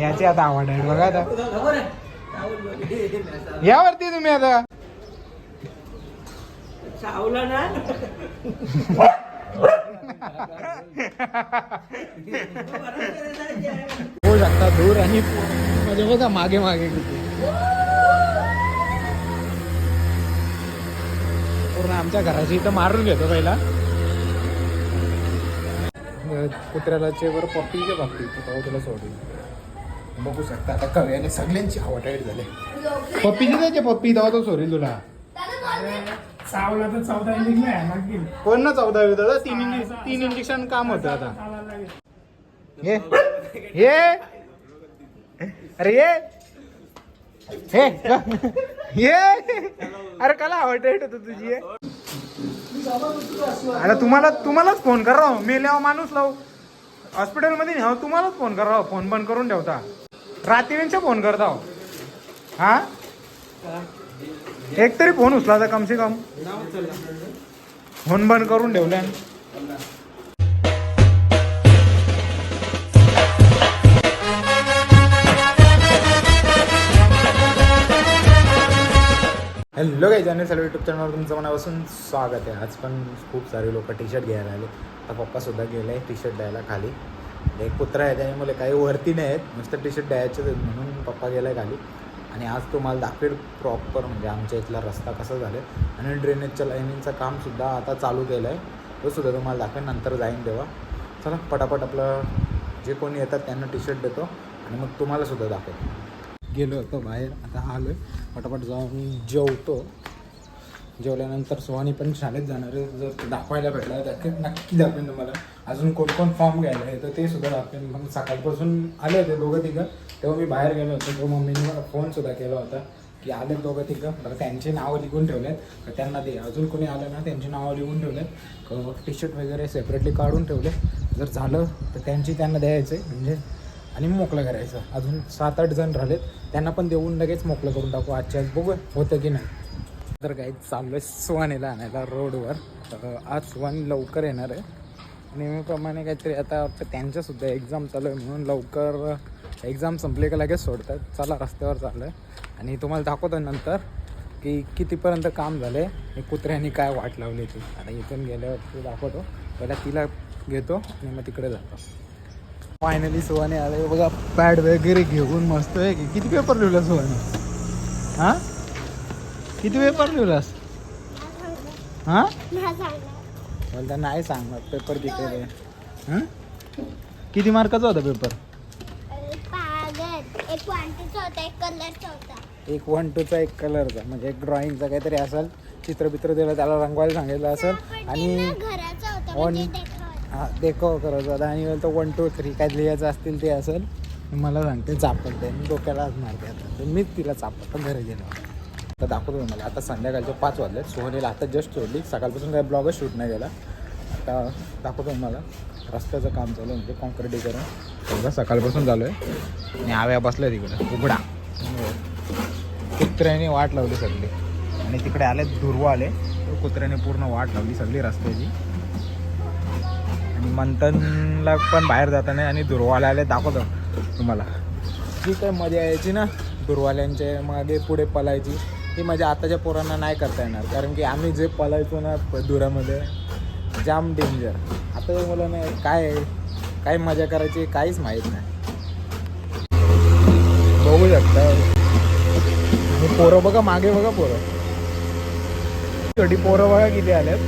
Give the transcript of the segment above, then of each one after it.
याची आता आवड आहे. बघा आता. यावरती तुम्ही आता. चावला ना. हो शकता दूर आणि म्हणजे बघा मागे मागे. किती पूर्ण आमच्या घराची इथं मारून घेतो पहिला. कुत्र्याला चेवर पप्पीच्या बाबतीत तेव्हा तुला सोडेल बघू शकता आता कव्याने सगळ्यांची आवटाईट झाले. पप्पीची द्यायचे पप्पी तेव्हा तो सोडेल तुला. चावला तर चौदा लागतील कोण ना चौदा दादा तीन इंजेक्शन तीन इंजेक्शन काम होतं आता. ये ये अरे ये हे? अरे कला आवडते तू तुझी अरे तुम्हाला तुम्हालाच फोन कर राव. मेल्यावर माणूस लाव. हॉस्पिटलमध्ये न्याव तुम्हालाच फोन कर राव. फोन बंद करून ठेवता. रात्रींचा फोन करता हो. हा? एक तरी फोन उचला कमसे कम से कम फोन बंद करून ठेवल्या हॅलो काही चॅनल सर्व युट्यूब चॅनलवर तुमचं मनापासून स्वागत आहे. आज पण खूप सारे लोक टी शर्ट घ्यायला आले. आता पप्पासुद्धा गेले आहे टी शर्ट द्यायला खाली. म्हणजे एक कुत्रा आहे त्याने काही वरती नाही आहेत. नुसतं टी शर्ट द्यायचे आहेत. म्हणून पप्पा गेला आहे खाली. आणि आज तुम्हाला दाखवेल प्रॉपर म्हणजे आमच्या इथला रस्ता कसा झाला आहे आणि ड्रेनेजच्या लाईनिंगचं कामसुद्धा आता चालू केलं आहे तोसुद्धा तुम्हाला दाखवेल नंतर जाईन तेव्हा. चला पटापट आपलं जे कोणी येतात त्यांना टी शर्ट देतो. आणि मग तुम्हालासुद्धा दाखवेल. गेलो होतो बाहेर आता आलो आहे पटापट जाऊन जेवतो. जेवल्यानंतर सोहानी पण शाळेत जाणार आहे. जर दाखवायला भेटला तर नक्की दाखवेन तुम्हाला. अजून कोण कोण फॉर्म घ्यायला आहे तर ते सुद्धा दाखवेन. मग सकाळपासून आले होते दोघं तिघं. तेव्हा मी बाहेर गेलो होतो. तेव्हा मम्मीने मला फोनसुद्धा केला होता की आले दोघं तिघं. बरं त्यांची नावं लिहून ठेवलेत. त्यांना दे. अजून कोणी आलं ना त्यांची नावं लिहून ठेवलेत. टी शर्ट वगैरे सेपरेटली काढून ठेवले. जर झालं तर त्यांची त्यांना द्यायचं म्हणजे आणि मोकळं करायचं. अजून सात आठ जण राहिलेत. त्यांना पण देऊन लगेच मोकळं करून टाकू. आजच्या आज बघू होतं की नाही. तर काही चाललो आहे सुवानीला आणायला रोडवर. तर आज सुवानी लवकर येणार आहे. नेहमीप्रमाणे काहीतरी आता वाटतं त्यांच्यासुद्धा एक्झाम चालू आहे म्हणून लवकर एक्झाम संपले का लगेच सोडतात. चला रस्त्यावर चाललं आहे आणि तुम्हाला दाखवतो नंतर की कितीपर्यंत काम झालं आहे आणि कुत्र्यांनी काय वाट लावली ती. आता इथून गेल्यावर दाखवतो. पहिला तिला घेतो आणि मग तिकडे जातो. फायनली सुहाने आले. बघा पॅड वगैरे घेऊन मस्त आहे की. किती पेपर लिहिला सुहाने? हा? किती पेपर लिहिलास? हा? बोलता नाही सांगणार. पेपर किती हां? किती मार्काचा होता पेपर एक वन टूचा एक कलरचा म्हणजे एक ड्रॉइंगचा काहीतरी असेल. चित्रबित्र दिलं त्याला रंगवायला सांगितलं असेल. आणि वन. हां देखो करायचं होता आणि तो वन टू थ्री काय लिहायचं असतील ते असेल. मला सांगते चापडते मी डोक्यालाच मारते आता तर मीच तिला चापडतो घरी गेलो. आता दाखवतो मला आता संध्याकाळचे पाच वाजले सोहनीला आता जस्ट सोडली. सकाळपासून काय ब्लॉगच शूट नाही गेला आता दाखवतो मला रस्त्याचं काम चालू आहे. म्हणजे कॉन्क्रिटीकरण सगळं सकाळपासून चालू आहे. आणि आव्या बसल्या तिकडे. उघडा. कुत्र्याने वाट लावली सगळी. आणि तिकडे आले दुर्वा आले. कुत्र्याने पूर्ण वाट लावली सगळी रस्त्याची. मंथनला पण बाहेर जाताना आणि दुर्वाल्याला दाखवतो तुम्हाला. जी काय मजा यायची ना दुर्वाल्यांच्या मागे पुढे पलायची ती मजा आताच्या पोरांना नाही करता येणार. कारण की आम्ही जे पलायचो ना धुरामध्ये जाम डेंजर आता मुलांना काय आहे, काय मजा करायची काहीच माहीत नाही. बघू शकता. पोरं बघा मागे बघा पोरं. छोटी पोरं बघा किती आल्यात.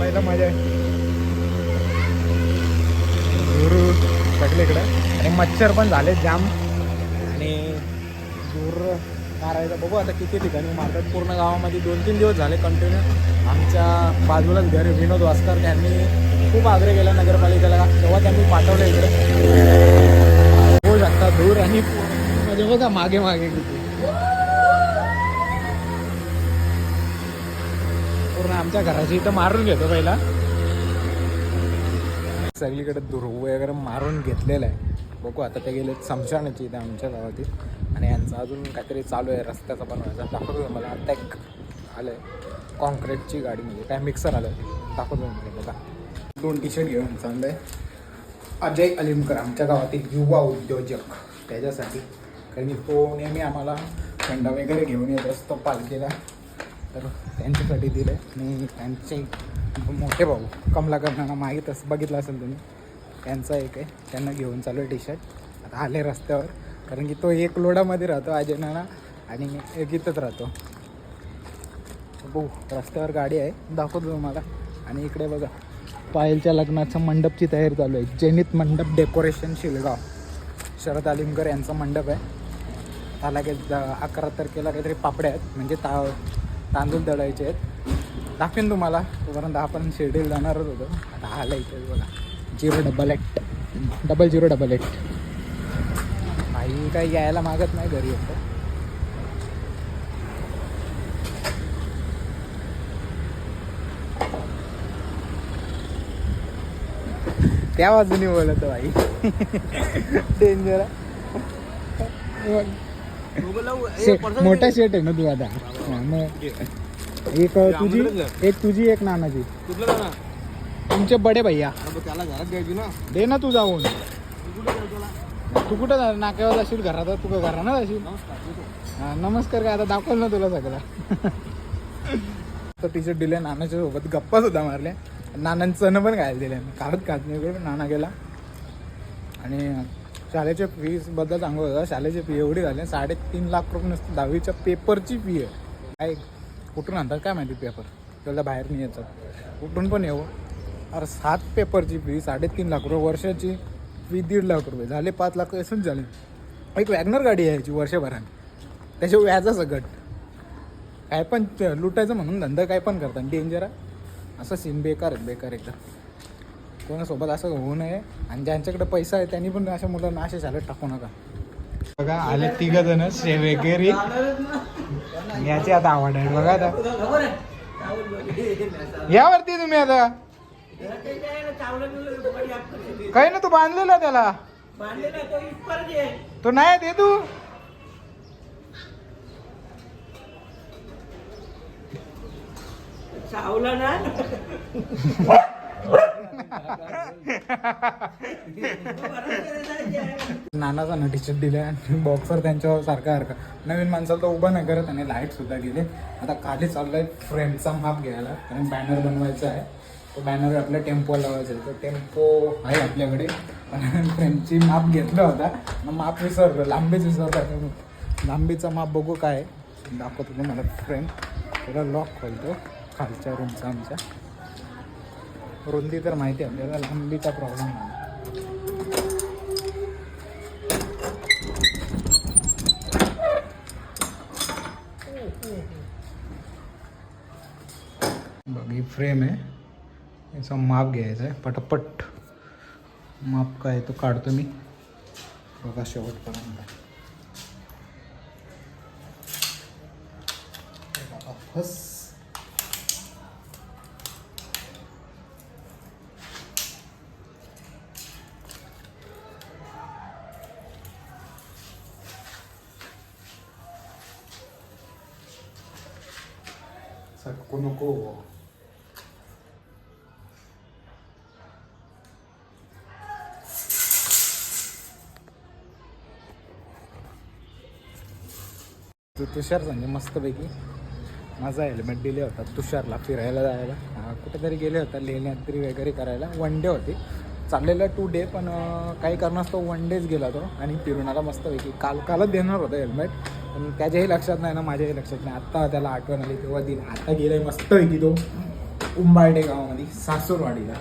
पहिला मजा आहे गुरु सगळीकडे आणि मच्छर पण झाले जाम. आणि धूर मारायचं. बघू आता किती ठिकाणी मारतात. पूर्ण गावामध्ये दोन तीन दिवस झाले कंटिन्यू आमच्या बाजूलाच घर विनोद वास्कर त्यांनी खूप आग्रह केला नगरपालिकेला. तेव्हा त्यांनी पाठवलं इकडे. होऊ शकता धूर आणि म्हणजे बघा मागे मागे किती. पूर्ण आमच्या घराची इथं मारून घेतो पहिला. सगळीकडे दुर्व वगैरे मारून घेतलेलं आहे. बघू आता ते गेले समशानाची इथे आमच्या गावातील. आणि यांचं अजून काहीतरी चालू आहे रस्त्याचा बनवायचा दाखवतो मला आता एक आलं आहे कॉन्क्रीटची गाडी म्हणजे काय मिक्सर आलं आहे दाखवतो म्हणजे बघा. दोन टी शर्ट घेऊन चाललं आहे अजय अलिमकर आमच्या गावातील युवा उद्योजक. त्याच्यासाठी. कारण की तो नेहमी आम्हाला खंडा वगैरे घेऊन येत असतो पालखीला. तर त्यांच्यासाठी दिलं आणि त्यांचे मोठे भाऊ कमलाकरणांना माहीत असं बघितलं असेल तुम्ही. त्यांचा एक आहे त्यांना घेऊन चालू आहे टी शर्ट आता आले रस्त्यावर कारण की तो एक लोडामध्ये राहतो अजय नाना आणि एक इथंच राहतो. बघू रस्त्यावर गाडी आहे दाखवतो तुम्हाला. आणि इकडे बघा पायलच्या लग्नाचं मंडपची तयारी चालू आहे. जेनित मंडप डेकोरेशन शिलगाव. शरद आलिमकर यांचा मंडप आहे. त्याला काही द- अकरा तारखेला काहीतरी पापड्या आहेत म्हणजे ता तांदूळ दळायचे आहेत. दाखवेन तुम्हाला. तोपर्यंत आपण शेड्यूल जाणारच होतो. आता आलं इथे बघा. Zero double eight. Double zero double eight. आई काही यायला मागत नाही घरी येतं. त्या बाजूने बोलत भाई. डेंजर मोठा शेट आहे ना तू आता. एक तुझी एक तुझी एक नानाची तुमचे बडे भैया. त्याला घरात द्यायची ना. दे ना तू जाऊन. तू कुठं जा- नाक्यावर जाशील घरात? तू का घरानं जाशील? हा नमस्कार काय आता दाखवलं ना तुला सगळं. तर टी शर्ट दिले नानाच्या सोबत. गप्पा सुद्धा मारल्या. नानांचं पण खायला दिले. काढत खात नाही इकडे नाना गेला. आणि शाळेच्या फीसबद्दल सांगू होता शाळेची फी एवढी झाली. साडेतीन लाख रुपये नसते दहावीच्या पेपरची फी आहे. काय? कुठून आणतात काय माहिती पेपर? त्याला बाहेर नाही यायचं कुठून पण येऊ अरे सात पेपरची फी साडेतीन लाख रुपये वर्षाची. फी दीड लाख रुपये. झाले पाच लाख असून झाले. एक वॅगनर गाडी यायची वर्षभराने त्याच्या व्याजा सगट काय पण लुटायचं म्हणून धंदा काय पण करतात. डेंजर आहे. असं सीन बेकार आहे बेकार एकदा कोणासोबत असं होऊ नये. आणि ज्यांच्याकडे पैसा आहे त्यांनी पण अशा मुलांना असे शाळेत टाकू नका. बघा आले तिघ जण. वगैरे. याची आता आवड आहे. बघा आता. यावरती तुम्ही आता. काही ना तू बांधलेला त्याला. तो नाही दे तू. चावला ना. नानाचा ना टी शर्ट दिले आणि बॉक्सर त्यांच्यावर सारखा सारखा नवीन माणसाला तर उभं नाही करत आणि लाइट सुद्धा गेले. आता खाली चाललाय फ्रेमचा माप घ्यायला. कारण बॅनर बनवायचा आहे. तो बॅनर आपल्या टेम्पो लावायचा आहे. तो टेम्पो आहे आपल्याकडे. पण फ्रेमची माप घेतला होता. मग माप विसरलो. लांबीच विसरलो. लांबीचा माप बघू काय दाखवतो तुम्हाला फ्रेम त्याला लॉक खोलतो. खालच्या रूमचा आमच्या. रुंदी तर माहिती आहे. आपल्याला लांबीचा प्रॉब्लेम आहे. बघ ही फ्रेम आहे. याचा माप घ्यायचा आहे. पटापट माप काय तो काढतो मी. बघा शेवटपर्यंत. बघा, फस तू तुषार म्हणजे मस्तपैकी. माझा हेल्मेट दिले होता तुषारला फिरायला जायला. कुठेतरी गेले होता लेण्याद्री वगैरे करायला. वन डे होती. चाललेला टू डे पण काही कारणास्तव वन डेच गेला तो आणि फिरून मस्तपैकी. काल कालच देणार होता हेल्मेट पण त्याच्याही लक्षात नाही ना माझ्याही लक्षात नाही. आत्ता त्याला आठवण आली तेव्हा दिन आता गेलाय मस्तपैकी तो. उंबारडे गावामध्ये सासूरवाडीला.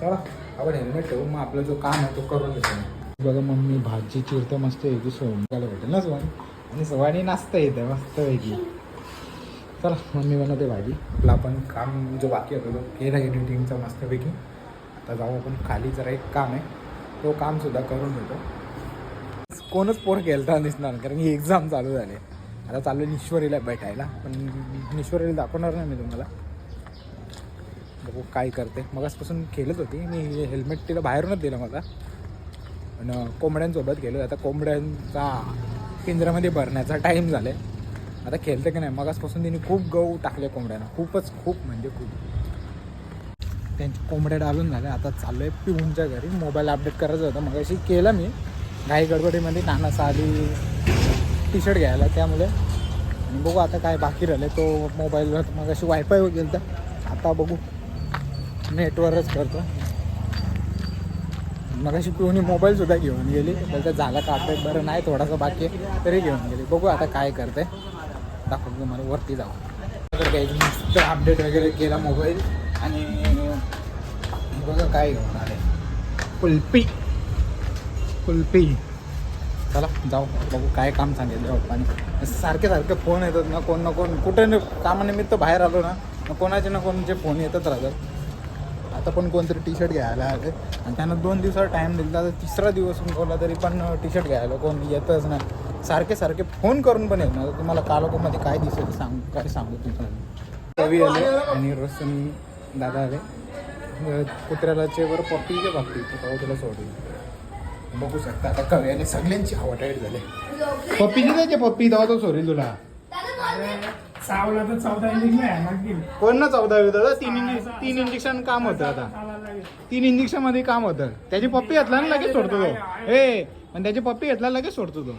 चला आपण हेल्मेट ठेवू मग आपला जो काम आहे तो करून घेतो. बघा मम्मी भाजी चिरतं मस्त येते सोमकाला भेटेल ना सवानी? आणि सवानी नाचता येते मस्तपैकी चला मम्मी बनवते भाजी. आपलं आपण काम जो बाकी होतो तो केला एडिटिंगचा मस्तपैकी आता जाऊ आपण खाली जरा एक काम आहे. तो कामसुद्धा करून घेतो. कोणच पोर खेळता दिसणार कारण की एक्झाम चालू झाली. आता चालू आहे निश्वरीला भेटायला. पण निश्वरीला दाखवणार नाही मी तुम्हाला. बघू काय करते. मगासपासून खेळत होती. मी हेल्मेट तिला बाहेरूनच दिलं मला पण कोंबड्यांसोबत गेलो आता कोंबड्यांचा पिंजऱ्यामध्ये भरण्याचा टाईम झाला आहे आता खेळते की नाही? मगासपासून तिने खूप गहू टाकले कोंबड्यांना. खूपच खूप म्हणजे खूप. त्यांची कोंबड्या डालून झाल्या. आता चाललो आहे पिऊनच्या घरी. मोबाईल अपडेट करायचं होतं. मग अशी केलं मी. घाई गडबडीमध्ये नानाचा आली टी शर्ट घ्यायला त्यामुळे. आणि बघू आता काय बाकी राहिले तो मोबाईलवर मग अशी वायफाय गेलं तर आता बघू. नेटवरच करतो. मग अशी पिऊनी मोबाईलसुद्धा घेऊन गेली. बोलते झाला का आता बरं नाही थोडासा बाकी आहे तरी घेऊन गेली. बघू आता काय करते. दाखवतो तुम्हाला वरती जाऊ. तर काही मस्त अपडेट वगैरे केला मोबाईल. आणि बघा काय घेऊन आले कुल्पी कुल्फी चला जाऊ. बघू काय काम सांगितलं पप्पाने. सारखे सारखे फोन येतात ना कोण ना कोण. कुठे न कामानिमित्त बाहेर आलो ना कोणाचे ना कोणाचे फोन येतच राहतात. आता पण कोणतरी टी शर्ट घ्यायला आले. आणि त्यांना दोन दिवसाला टाईम दिला तर तिसरा दिवस बोलला तरी पण टी शर्ट घ्यायला कोण येतच नाही. सारखे सारखे फोन करून पण येत ना तुम्हाला कालोकोमध्ये काय दिसेल सांग काय सांगू तुम्हाला. रवी आले आणि रोशन दादा आले. कुत्र्याला चेवर पप्पीच्या बाबतीत तेव्हा तुला सोडली बघू शकता. आता कव्याने सगळ्यांची हवा टाईट झाली. पप्पीची द्यायचे पप्पी. तेव्हा तो सोडेल तुला. चावला तर चौदा कोण ना चौदा तीन इंजेक्शन तीन इंजेक्शन काम होतं आता. तीन इंजेक्शनमध्ये काम होतं. त्याची पप्पी घेतला ना लगेच सोडतो तो. ए पण त्याची पप्पी घेतला लगेच सोडतो तो.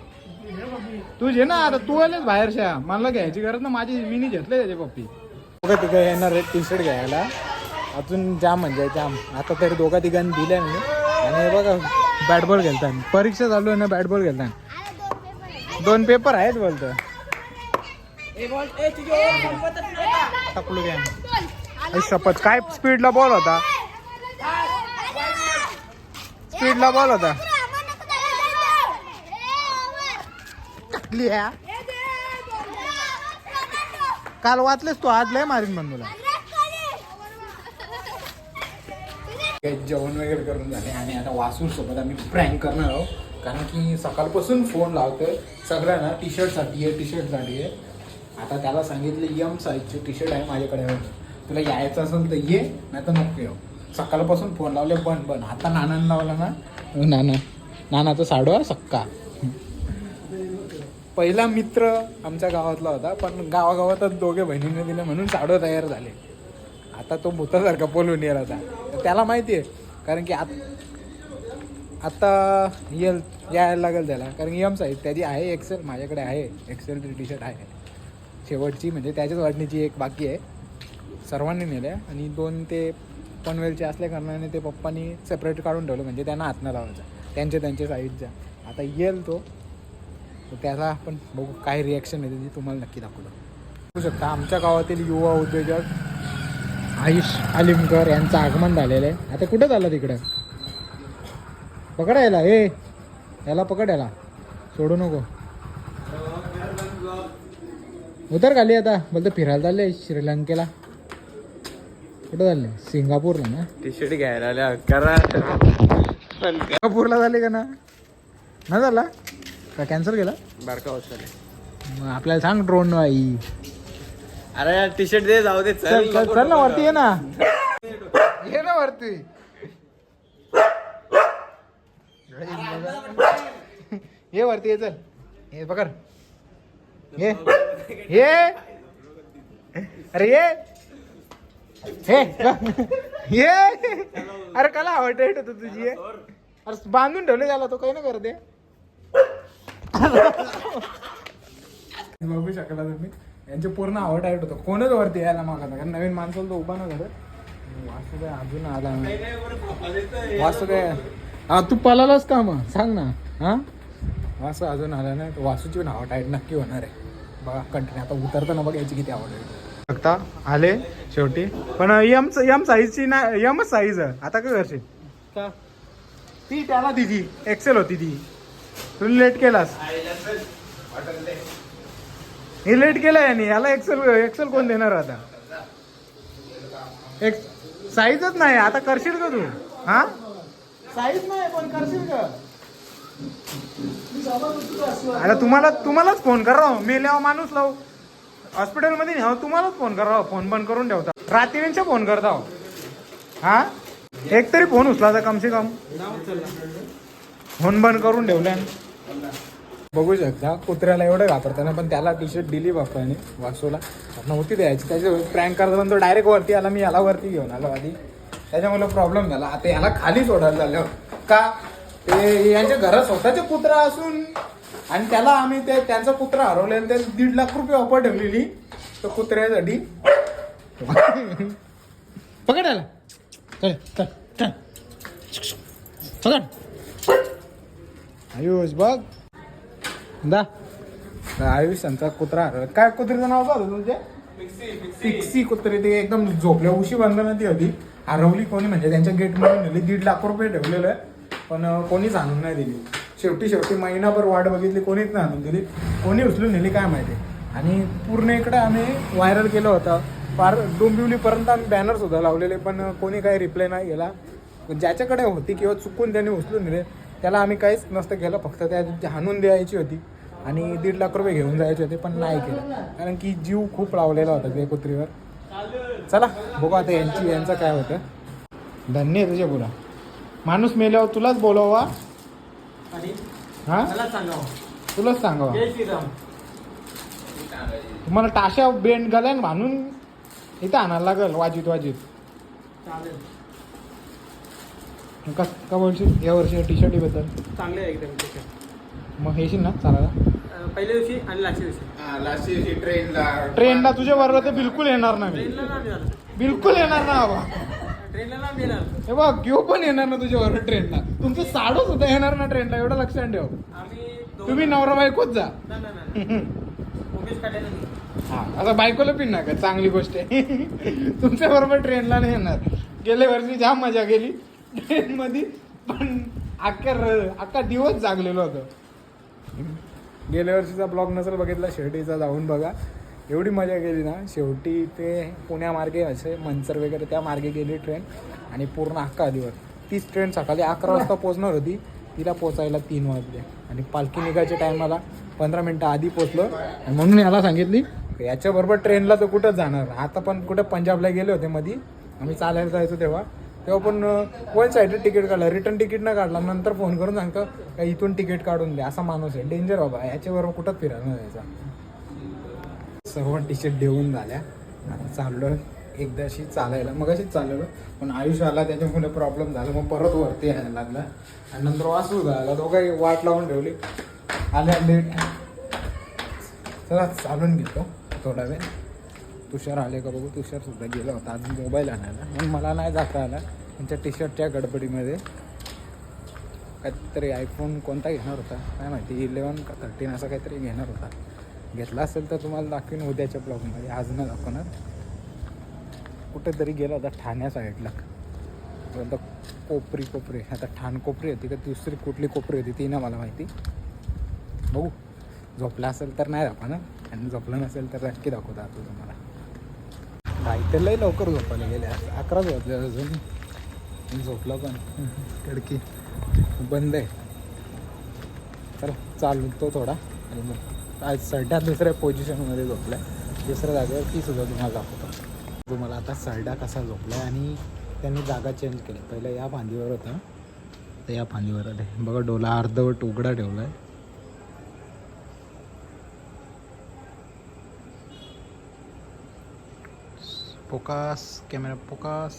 हे बघ, तू जे ना आता तू आलेच बाहेरच्या मला घ्यायची गरज ना माझी मीनी घेतले त्याची पप्पी. दोघं तिघं येणार आहेत टी शर्ट घ्यायला. अजून जाम म्हणजे जाम आता तरी दोघा तिघांनी दिल्या मी आणि हे बघा बॅट बॉल खेळतात परीक्षा चालू आहे ना बॅट बॉल खेळतात दोन पेपर आहेत बोलतो. टाकलो घ्या शपथ काय स्पीडला बॉल होता? स्पीडला बॉल होता. टाकली काल वाचलेस तू आज लय मारीन म्हण तुला जेवण वगैरे करून झाले आणि आता वासून सोबत आम्ही प्रँक करणार आहोत. कारण की सकाळपासून फोन लावतोय. सगळ्यांना टी शर्टसाठी आहे टी शर्टसाठी आहे. आता त्याला सांगितलं यम साईजचे टी शर्ट आहे माझ्याकडे तुला यायचं असेल तर ये नाही तर नको येऊ. सकाळपासून फोन लावले बन बन आता नानानं लावला ना. नाना. नानाचा साडू सक्का. पहिला मित्र आमच्या गावातला होता पण गावागावातच दोघे बहिणीने दिले म्हणून साडू तयार झाले. आता तो भूतासारखा बोलून येईल आता. तर त्याला माहिती आहे कारण की आत आत्ता येल यायला लागेल त्याला. कारण एम साईज त्याची आहे एक्सेल माझ्याकडे आहे. एक्सेल टी शर्ट आहे. शेवटची म्हणजे त्याच्याच वाटणीची एक बाकी आहे. सर्वांनी नेल्या. आणि दोन ते पनवेलचे असल्या कारणाने ते पप्पानी सेपरेट काढून ठेवलं. म्हणजे त्यांना आतनं लावायचा. त्यांच्या त्यांच्या साईजचा आता येईल तो तर त्याला आपण बघू काय रिॲक्शन येते ती तुम्हाला नक्की दाखवलं बघू शकता आमच्या गावातील युवा उद्योजक आयुष आलिमकर यांचं आगमन झालेलं आहे. आता कुठं झालं तिकडं? पकडा याला ए याला पकड याला. सोडू नको. उतर खाली आता. बोलतो फिरायला चालले श्रीलंकेला. कुठं चालले? सिंगापूरला ना? टी शर्ट घ्यायला आल्या. करा. सिंगापूरला झाले का ना? ना झाला? का कॅन्सल केला? बारका होत मग आपल्याला सांग ड्रोन आई अरे यार टी शर्ट दे जाऊ दे चल. चल चल ना वरती ये ना. ये ना वरती. ये वरती ये चल. ये पकड. ये. ये. अरे ये. हे. ये. अरे कला आवडते तू तुझी ये. अरे बांधून ठेवले त्याला तो काही ना करते बघू शकला तुम्ही. यांचे पूर्ण आवड आहे होतं कोणच वरती यायला मागत कारण नवीन माणसाला तो उभा ना झालं वासू काय अजून आला नाही. वासू काय हा तू पळालास का मग? सांग ना. हा? वासू अजून आला नाही. तर वासूची पण आवड आहे. नक्की होणार आहे. बघा कंटिन्यू आता उतरताना बघ याची किती आवड आहे. बघता. आले शेवटी. पण यम यम साईजची ना यमच साईज आता काय करशील? का? ती त्याला दिली एक्सेल होती ती. तू लेट केलास. हे लेट केलं याने. याला एक्सेल एक्सेल कोण देणार आता? एक साईजच नाही. आता करशील का तू? हा? साईज नाही पण करशील का? आता तुम्हाला तुम्हालाच फोन करा मेल्यावर माणूस लावू. हॉस्पिटलमध्ये न्यावं तुम्हालाच फोन करा फोन बंद करून ठेवता. रात्रींच्या फोन करता हो. हा? एक तरी फोन उचलाचा कम से कम फोन बंद करून ठेवलाय. बघू शकता कुत्र्याला एवढं घाबरताना पण त्याला टी शर्ट दिली बापाने वासूला नव्हती द्यायची. त्याच्या प्रँक करताना तो डायरेक्ट वरती आला मी याला वरती घेऊन आलो आधी. त्याच्यामुळे प्रॉब्लेम झाला. आता याला खाली सोडायला झालं. का? ते यांच्या घरात स्वतःचे कुत्रा असून आणि त्याला आम्ही ते त्यांचा कुत्रा हरवलेला ते दीड लाख रुपये ऑफर ठेवलेली. तर कुत्र्यासाठी. पकडायला पकड. आयुष बघ. दा. आयुष्यांचा कुत्रा. काय कुत्रीचं नाव काय होतं तुमचे पिक्सी कुत्री. ते एकदम झोपल्या उशी बांधलं ती होती हरवली कोणी? म्हणजे त्यांच्या गेटमध्ये नेली. दीड लाख रुपये ठेवलेलं आहे. पण कोणीच आणून नाही दिली. शेवटी शेवटी महिनाभर वाट बघितली. कोणीच नाही आणून दिली. कोणी उचलून नेली काय माहिती? आणि पूर्ण इकडे आम्ही व्हायरल केलं होतं. फार डोंबिवलीपर्यंत आम्ही बॅनर सुद्धा लावलेले पण कोणी काही रिप्लाय नाही गेला ज्याच्याकडे होती किंवा चुकून त्यांनी उचलून दिले त्याला आम्ही काहीच नसतं केलं. फक्त त्या हाणून द्यायची होती. आणि दीड लाख रुपये घेऊन जायचे होते पण नाही केलं. कारण की जीव खूप लावलेला होता त्या कुत्रीवर. चला बघू आता यांची यांचं काय होतं. धन्य आहे तुझ्या बोला माणूस मेल्यावर तुलाच बोलवा. हा? तुलाच सांगावा. तुम्हाला टाशा बेंड घालाय बांधून इथं आणायला लागेल वाजीत वाजीत. कस का बोलशील? या वर्षी टी शर्टी बद्दल. चांगले एकदम. मग हेशील ना चालायला? पहिल्या दिवशी आणि लास्टच्या दिवशी. ट्रेनला ट्रेनला तुझ्या बरोबर तर बिलकुल येणार नाही. मी. ट्रेनला लांब येणार बिलकुल येणार ना बाबा ट्रेनला लांब येणार हे बघ घेऊ पण येणार ना तुझ्या बरोबर ट्रेनला. तुमचं साडू सुद्धा येणार ना ट्रेनला एवढं लक्षात ठेव. आम्ही दोघं- तुम्ही नवरा बायकोच जा. नाही, नाही, नाही. मुकेश काट्याला नाही. हा आता बायकोला पिन नका चांगली गोष्ट आहे. तुमच्या बरोबर ट्रेनला नाही येणार. गेल्या वर्षी जाम मजा गेली ट्रेन मध्ये पण अख्ख्या र- अख्खा दिवस जागलेलो होतो. गेल्या वर्षीचा ब्लॉग नसेल बघितला शिर्डीचा जाऊन बघा. एवढी मजा गेली ना. शेवटी ते पुण्यामार्गे असे मनसर वगैरे त्या मार्गे गेली ट्रेन आणि पूर्ण अख्खा दिवस तीच ट्रेन सकाळी अकरा वाजता पोचणार होती. तिला पोचायला तीन वाजले. आणि पालखी निघायच्या टायमाला पंधरा मिनटं आधी पोचलो आणि म्हणून याला सांगितली याच्याबरोबर ट्रेनला तर कुठंच जाणार? आता पण कुठं पंजाबला गेले होते मध्ये आम्ही चालायला जायचो तेव्हा. तेव्हा पण वन साईडेड तिकीट काढलं? रिटर्न तिकीट न काढला नंतर फोन करून सांगतो का इथून तिकीट काढून द्या असा माणूस आहे. डेंजर बाबा याच्याबरोबर कुठंच फिरायला जायचा? सर्व टी शर्ट देऊन झाल्या. आता चाललो एकदाशी चालायला मग अशीच चाललेलो पण आयुष आला त्याच्यामुळे प्रॉब्लेम झाला मग परत वरती यायला लागला. आणि नंतर वासू झाला दोघंही वाट लावून ठेवली. आल्या लेट चला चालून घेतो थोडा वेळ. तुषार आले का बघू? तुषार सुद्धा गेला होता. आज मोबाईल आणायला. म्हणून मला नाही जाता आला. त्यांच्या टी शर्टच्या गडबडीमध्ये. काहीतरी आयफोन कोणता घेणार होता? काय माहिती? इलेवन का थर्टीन असा काहीतरी घेणार होता. घेतला असेल तर तुम्हाला दाखवीन उद्याच्या ब्लॉगमध्ये. आज न दाखवणार. कुठेतरी गेला होता ठाण्या साईडला आता कोपरी कोपरी. आता ठाण कोपरी होती का? दुसरी कुठली कोपरी होती ती ना मला माहिती. बघू. झोपला असेल तर नाही दाखवणार. आणि झोपलं नसेल तर नक्की दाखवता आता तुम्हाला. काय तर लय लवकर झोपायला गेले. अकराच वाजले अजून. आणि झोपला पण. खिडकी बंद आहे. चला चालतो थोडा. आणि मग आज सड्डा दुसऱ्या पोझिशनमध्ये झोपला आहे दुसऱ्या जागेवर ती सुद्धा तुम्हाला दाखवतो. तुम्हाला आता सरडा कसा झोपला आहे आणि त्यांनी जागा चेंज केली. पहिलं या फांदीवर होता. तर या फांदीवर आले. बघा डोला अर्धवट उघडा ठेवला आहे पोकास कॅमेरा पोकास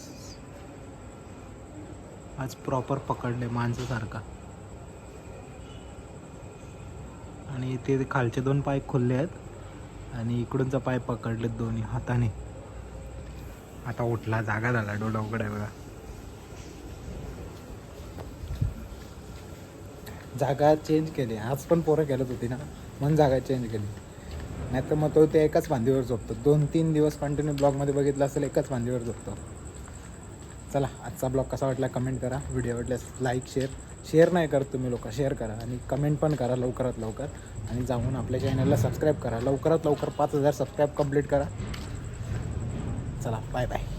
आज प्रॉपर पकडले माणसासारखा. आणि ते खालचे दोन पाय खुलले आहेत. आणि इकडूनचा पाय पकडलेत दोन्ही हाताने. आता उठला जागा झाला डोळा उघड आहे बघा. जागा चेंज केली. आज पण पोरं केलत होती ना? म्हणून जागा चेंज केली. नाही तर मग तो ते एकाच फांदीवर झोपतो. दोन तीन दिवस कंटिन्यू ब्लॉगमध्ये बघितलं असेल एकाच फांदीवर झोपतो. चला आजचा ब्लॉग कसा वाटला कमेंट करा. व्हिडिओ वाटल्यास लाईक शेअर शेअर नाही करत तुम्ही लोक शेअर करा. आणि कमेंट पण करा लवकरात लवकर. आणि जाऊन आपल्या चॅनलला सबस्क्राईब करा. लवकरात लवकर पाच हजार सबस्क्राईब कंप्लीट करा. चला बाय बाय